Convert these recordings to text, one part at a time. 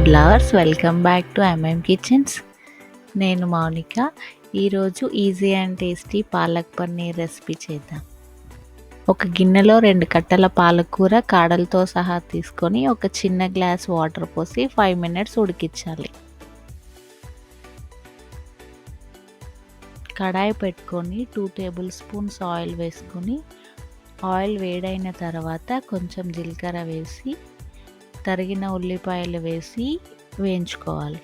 Food lovers welcome back to MM kitchens నేను మౌనిక. ఈరోజు easy and tasty palak paneer recipe చేద్దాం. ఒక గిన్నెలో రెండు కట్టల పాలకూర కాడలతో సహా తీసుకొని ఒక చిన్న గ్లాస్ వాటర్ పోసి ఫైవ్ మినిట్స్ ఉడికించాలి. కడాయి పెట్టుకొని టూ టేబుల్ స్పూన్స్ ఆయిల్ వేసుకొని ఆయిల్ వేడైన తర్వాత కొంచెం జీలకర్ర వేసి తరిగిన ఉల్లిపాయలు వేసి వేయించుకోవాలి.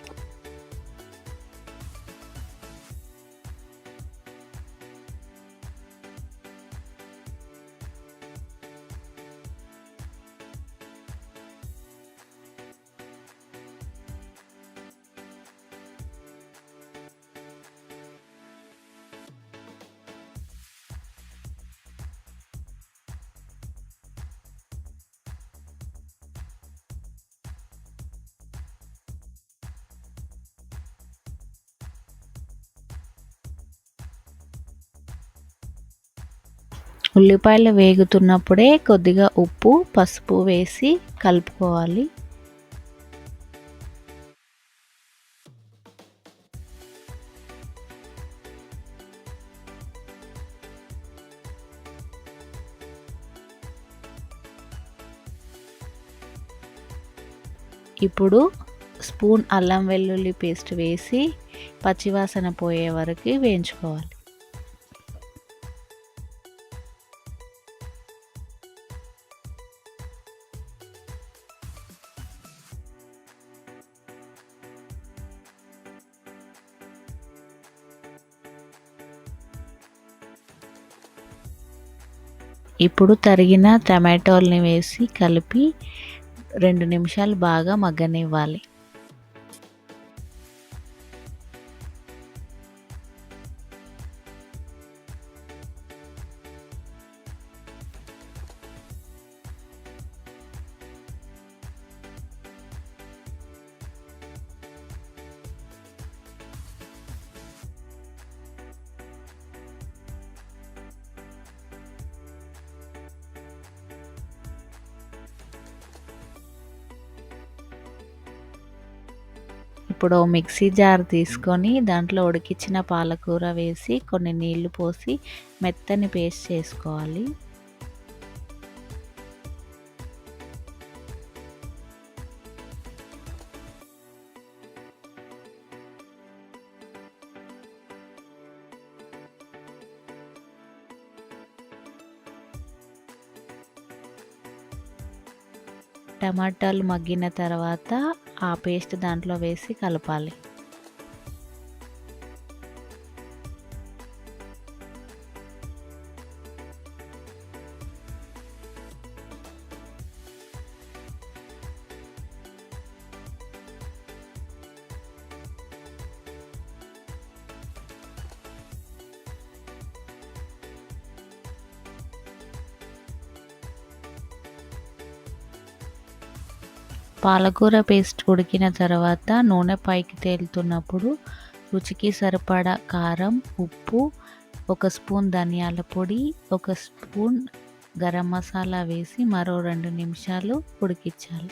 ఉల్లిపాయలు వేగుతున్నప్పుడే కొద్దిగా ఉప్పు పసుపు వేసి కలుపుకోవాలి. ఇప్పుడు స్పూన్ అల్లం వెల్లుల్లి పేస్ట్ వేసి పచ్చివాసన పోయే వరకు వేయించుకోవాలి. ఇప్పుడు తరిగిన టమాటోల్ని వేసి కలిపి రెండు నిమిషాలు బాగా మగ్గనివ్వాలి. ఇప్పుడు మిక్సీ జార్ తీసుకొని దాంట్లో ఉడికించిన పాలకూర వేసి కొన్ని నీళ్ళు పోసి మెత్తని పేస్ట్ చేసుకోవాలి. టమాటాలు మగ్గిన తర్వాత ఆ పేస్ట్ దాంట్లో వేసి కలపాలి. పాలకూర పేస్ట్ ఉడికిన తర్వాత నూనె పైకి తేలుతున్నప్పుడు రుచికి సరిపడా కారం ఉప్పు ఒక స్పూన్ ధనియాల పొడి ఒక స్పూన్ గరం మసాలా వేసి మరో రెండు నిమిషాలు ఉడికించాలి.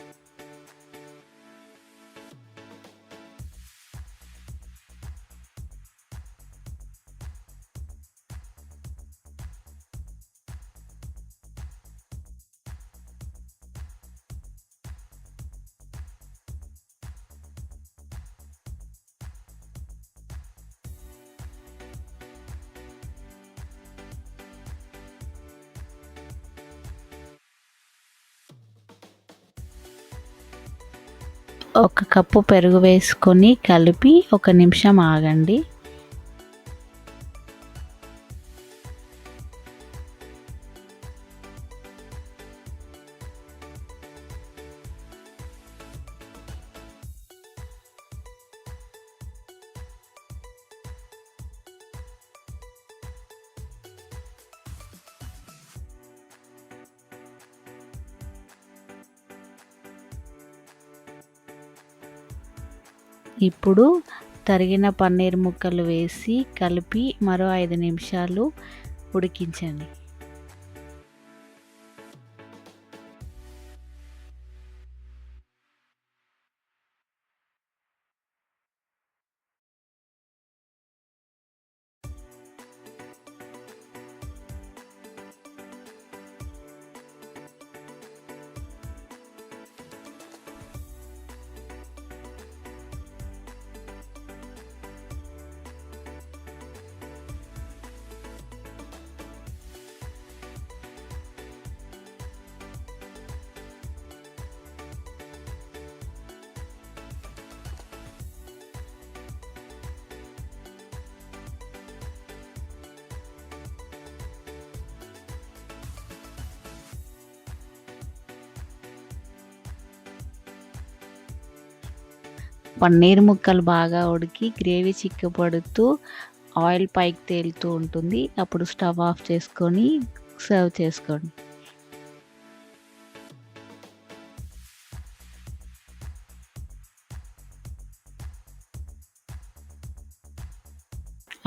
ఒక కప్పు పెరుగు వేసుకొని కలిపి ఒక నిమిషం ఆగండి. ఇప్పుడు తరిగిన పన్నీర్ ముక్కలు వేసి కలిపి మరో ఐదు నిమిషాలు ఉడికించండి. పన్నీర్ ముక్కలు బాగా ఉడికి గ్రేవీ చిక్కపడుతూ ఆయిల్ పైకి తేలుతూ ఉంటుంది. అప్పుడు స్టవ్ ఆఫ్ చేసుకొని సర్వ్ చేసుకోండి.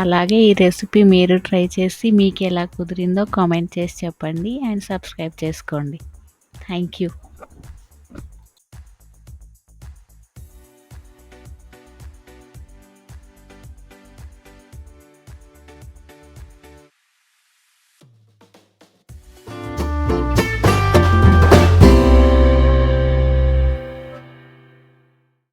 అలాగే ఈ రెసిపీ మీరు ట్రై చేసి మీకు ఎలా కుదిరిందో కామెంట్ చేసి చెప్పండి అండ్ సబ్స్క్రైబ్ చేసుకోండి. Thank you.